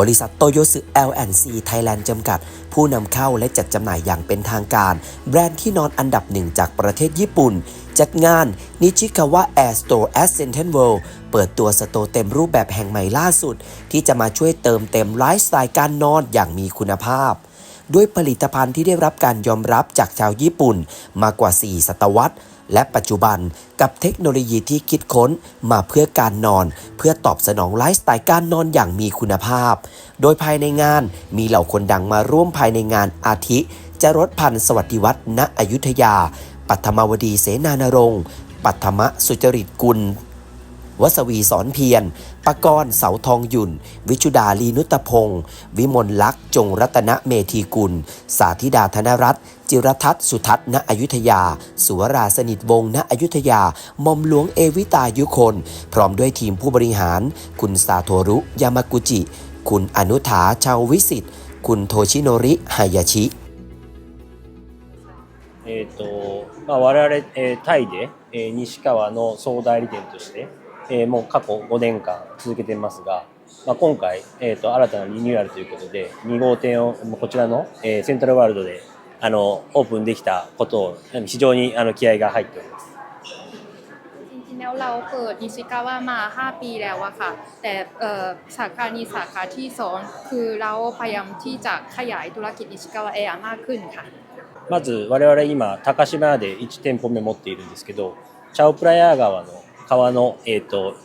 บริษัทโตโยสึ L&C Thailand จำกัด ผู้นำเข้าและจัดจำหน่ายอย่างเป็นทางการ แบรนด์ที่นอนอันดับหนึ่งจากประเทศญี่ปุ่น จัดงาน Nishikawa Air Store at Central World เปิดตัวสโตร์เต็มรูปแบบแห่งใหม่ล่าสุด ที่จะมาช่วยเติมเต็มไลฟ์สไตล์การนอนอย่างมีคุณภาพด้วยผลิตภัณฑ์ที่ได้รับการยอมรับจากชาวญี่ปุ่นมากว่า 4 ศตวรรษ และปัจจุบันกับเทคโนโลยีที่คิดค้นมาเพื่อการนอน เพื่อตอบสนองไลฟ์สไตล์การนอนอย่างมีคุณภาพ โดยภายในงานมีเหล่าคนดังมาร่วมภายในงานอาทิ จรดพันธ์สวัสดิวัฒน์ณอยุธยา ปัทมวดีเสนานรงค์ปัทมสุจริตกุล วสวีสอนเพียรปกรณ์เสาทองหยุ่น วิชุดาลีนุตพงศ์วิมลลักษณ์จงรัตนเมธีกุล สาธิดาธนรัตน์จิรทัศน์สุทัศน์ณอยุธยา สุวราสนิทวงศ์ณอยุธยา หมอมหลวงเอวิตายุคน พร้อมด้วยทีมผู้บริหาร คุณซาโทรุ ยามากุจิ คุณอนุถาชาววิสิทธิ์ คุณโทชิโนริฮายาชิ えーとまあ、我々、えータイで、えー西川の総代理店として、 えーもう過去5年間続けていますが、まあ、今回、えーと新たなリニューアルということで2号店をもうこちらの、えーセントラルワールドであのオープンできたことを非常にあの気合が入っております。 จริงๆแล้วเราเปิดนิชิกาวะมา 5 ปีแล้วอะค่ะ แต่เอ่อสาขานี้สาขาที่สองคือเราพยายามที่จะขยายธุรกิจนิชิกาวะแอร์มากขึ้นค่ะ まず我々今高島屋で1店舗目持っているんですけどチャオプラヤ川の 川の、えー、と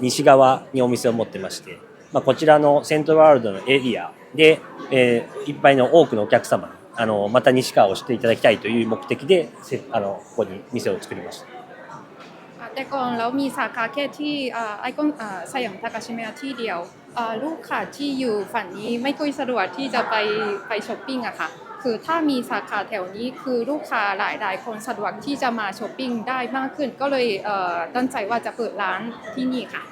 西側にお店を持ってまして、まあ、こちらのセントラルワールドのエリアで、えーいっぱいの多くのお客様にあのまた西川を知っていただきたいという目的でせあのここに店を作りました。 แต่ก่อนเรามีสาขาแค่ที่เอ่อไอคอนเอ่อสยามทากาชิเมะที่เดียวเอ่อลูกค้าที่อยู่ฝั่งนี้ไม่ค่อยสะดวกที่จะไปไปช้อปปิ้งอะค่ะ คือถ้ามีสาขาแถวนี้คือลูกค้าหลาย ๆ คนสะดวกที่จะมาช้อปปิ้งได้มากขึ้น ก็เลยตั้งใจว่าจะเปิดร้านที่นี่ค่ะ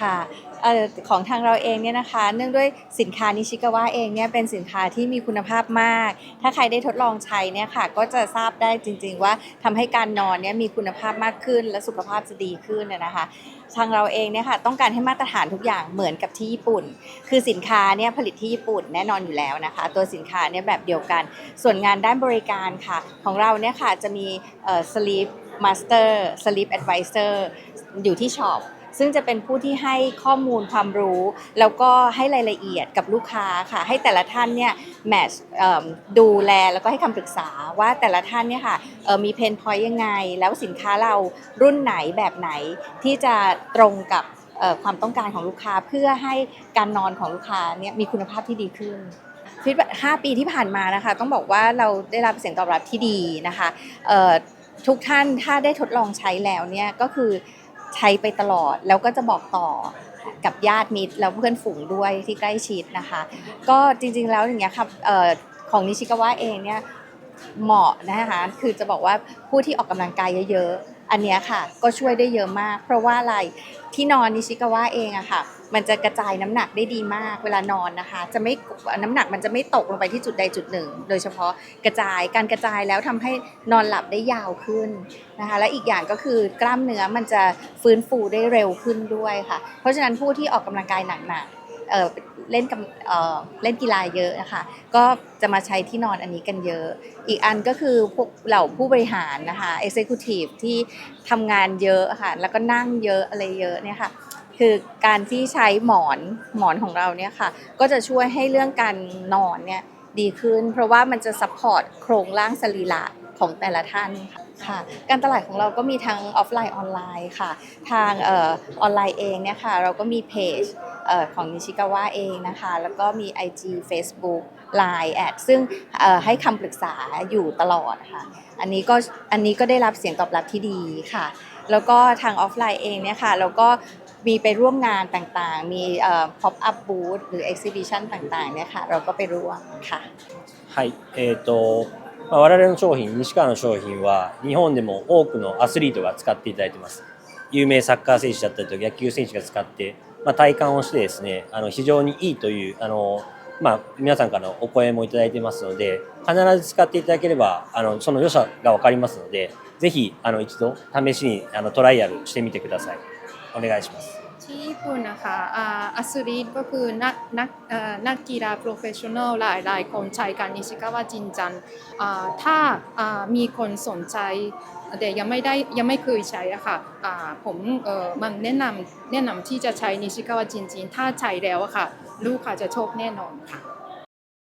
ค่ะออของทางเราเองเนี่ยนะคะ เนื่องด้วยสินค้านิชิกาวะเองเนี่ยเป็นสินค้าที่มีคุณภาพมาก ถ้าใครได้ทดลองใช้เนี่ยค่ะ ก็จะทราบได้จริง ๆ ว่าทำให้การนอนเนี่ยมีคุณภาพมากขึ้น และสุขภาพจะดีขึ้นนะนะคะ ทางเราเองเนี่ยค่ะต้องการให้มาตรฐานทุกอย่างเหมือนกับที่ญี่ปุ่น คือสินค้าเนี่ยผลิตที่ญี่ปุ่นแน่นอนอยู่แล้วนะคะ ตัวสินค้าเนี่ยแบบเดียวกัน ส่วนงานด้านบริการค่ะ ของเราเนี่ยค่ะจะมีเอ่อ sleep master sleep advisor อยู่ที่ช็อป ซึ่งจะเป็นผู้ที่ให้ข้อมูลความรู้ แล้วก็ให้รายละเอียดกับลูกค้าค่ะ ให้แต่ละท่านเนี่ยแมทช์ดูแลแล้วก็ให้คำปรึกษาว่าแต่ละท่านเนี่ยค่ะมีเพนพอยต์ยังไง แล้วสินค้าเรารุ่นไหนแบบไหนที่จะตรงกับความต้องการของลูกค้าเพื่อให้การนอนของลูกค้าเนี่ยมีคุณภาพที่ดีขึ้นฟีดแบ็ก5ปีที่ผ่านมานะคะ ต้องบอกว่าเราได้รับเสียงตอบรับที่ดีนะคะทุกท่านถ้าได้ทดลองใช้แล้วเนี่ยก็คือ ใช้ไปตลอดแล้วก็จะบอกต่อกับญาติมิตรแล้วเพื่อนฝูงด้วยที่ใกล้ชิดนะคะ ก็จริงๆแล้วอย่างเงี้ยค่ะเอ่อของนิชิกาวะเองเนี่ยเหมาะนะคะคือจะบอกว่าผู้ที่ออกกำลังกายเยอะ อันนี้ค่ะก็ช่วยได้เยอะมาก เพราะว่าอะไรที่นอนนิชิกาวะเองอะค่ะ มันจะกระจายน้ำหนักได้ดีมาก เวลานอนนะคะ จะไม่น้ำหนักมันจะไม่ตกลงไปที่จุดใดจุดหนึ่ง โดยเฉพาะกระจายการกระจายแล้วทำให้นอนหลับได้ยาวขึ้นนะคะ และอีกอย่างก็คือกล้ามเนื้อมันจะฟื้นฟูได้เร็วขึ้นด้วยค่ะ เพราะฉะนั้นผู้ที่ออกกำลังกายหนักๆ เล่นกับเเล่นกีฬาเยอะนะคะ ก็จะมาใช้ที่นอนอันนี้กันเยอะ อีกอันก็คือพวกเหล่าผู้บริหารนะคะ executive ที่ทำงานเยอะค่ะ แล้วก็นั่งเยอะอะไรเยอะเนี่ยค่ะ คือการที่ใช้หมอนหมอนของเราเนี่ยค่ะ ก็จะช่วยให้เรื่องการนอนเนี่ยดีขึ้น เพราะว่ามันจะซัพพอร์ตโครงร่างสรีระของแต่ละท่านค่ะ การตลาดของเราก็มีทั้งออฟไลน์ออนไลน์ค่ะ ทางออนไลน์เองเนี่ยค่ะ เราก็มีเพจ ของนิชิกาวะเองนะคะ แล้วก็มี IG Facebook Line แอดซึ่งเอ่อให้คำปรึกษาอยู่ตลอดค่ะ อันนี้ก็อันนี้ก็ได้รับเสียงตอบรับที่ดีค่ะ แล้วก็ทางออฟไลน์เองเนี่ยค่ะเราก็มีไปร่วมงานต่างๆ มีเอ่อ pop up booth หรือ exhibition ต่างๆเนี่ยค่ะเราก็ไปร่วมค่ะ はい、えーとまあ、我々の商品西川の商品は日本でも多くのアスリートが使っていただいてます有名サッカー選手だったりとか野球選手が使って、 まあ、体感をしてですねあの非常にいいというあの、まあ、皆さんからのお声もいただいてますので必ず使っていただければあのその良さが分かりますのでぜひあの一度試しにあのトライアルしてみてください。お願いします。 ที่ญี่ปุ่นนะคะอ่าอัสรีก็คือนักนักนักกีฬาโปรเฟชชั่นอลหลายหลายคนใช้การนิชิกาวะจินจันถ้ามีคนสนใจแต่ยังไม่ได้ยังไม่เคยใช้อะค่ะผมมันแนะนำแนะนำที่จะใช้นิชิกาวะจินจินถ้าใช้แล้วอะค่ะ ลูกค้าจะโชคแน่นอนค่ะ